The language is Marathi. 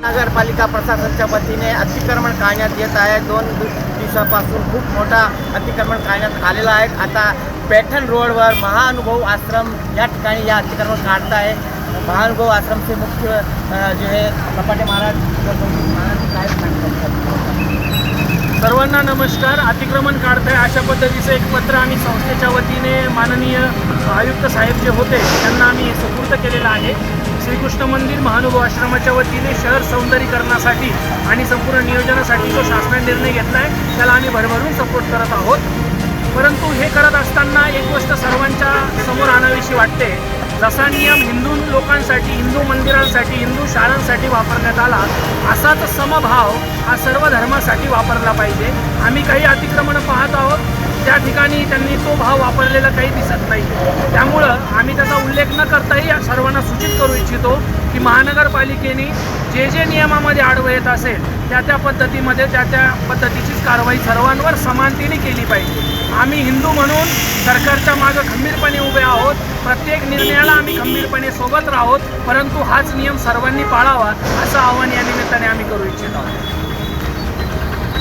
नगरपालिका प्रशासनाच्या वतीने अतिक्रमण काढण्यात येत आहे. दोन दिवसापासून खूप मोठा अतिक्रमण काढण्यात आलेला आहे. आता पैठण रोडवर महानुभव आश्रम या ठिकाणी या अतिक्रमण काढत आहे महानुभव आश्रमचे मुख्य जे आहे कपाटे महाराज काय सर्वांना नमस्कार. अतिक्रमण काढत आहे अशा पद्धतीचं एक पत्र आम्ही संस्थेच्या वतीने माननीय आयुक्त साहेब जे होते त्यांना आम्ही सुपूर्द केलेलं आहे. श्रीकृष्ण मंदिर महानुभव आश्रमाच्या वतीने शहर सौंदर्यीकरणासाठी आणि संपूर्ण नियोजनासाठी जो शासनाने निर्णय घेतला आहे त्याला आम्ही भरभरून सपोर्ट करत आहोत. परंतु हे करत असताना एक गोष्ट सर्वांच्या समोर आणावीशी वाटते. जसा नियम हिंदू लोकांसाठी हिंदू मंदिरांसाठी हिंदू शाळांसाठी वापरण्यात आला असाच समभाव हा सर्व धर्मासाठी वापरला पाहिजे. आम्ही काही अतिक्रमणं पाहत आहोत. त्या ठिकाणी त्यांनी तो भाव वापरलेला काही दिसत नाही. त्यामुळं आम्ही त्याचा उल्लेख न करता सूचित की महानगरपालिकेने जे जे नियमामध्ये आडवं येत असेल त्या त्या पद्धतीमध्ये त्या त्या पद्धतीचीच कारवाई सर्वांवर समानतेने केली पाहिजे. आम्ही हिंदू म्हणून सरकारच्या मागं खंबीरपणे उभे आहोत. प्रत्येक निर्णयाला आम्ही खंबीरपणे सोबत राहोत. परंतु हाच नियम सर्वांनी पाळावा असं आव्हान या निमित्ताने आम्ही करू इच्छित. आहोत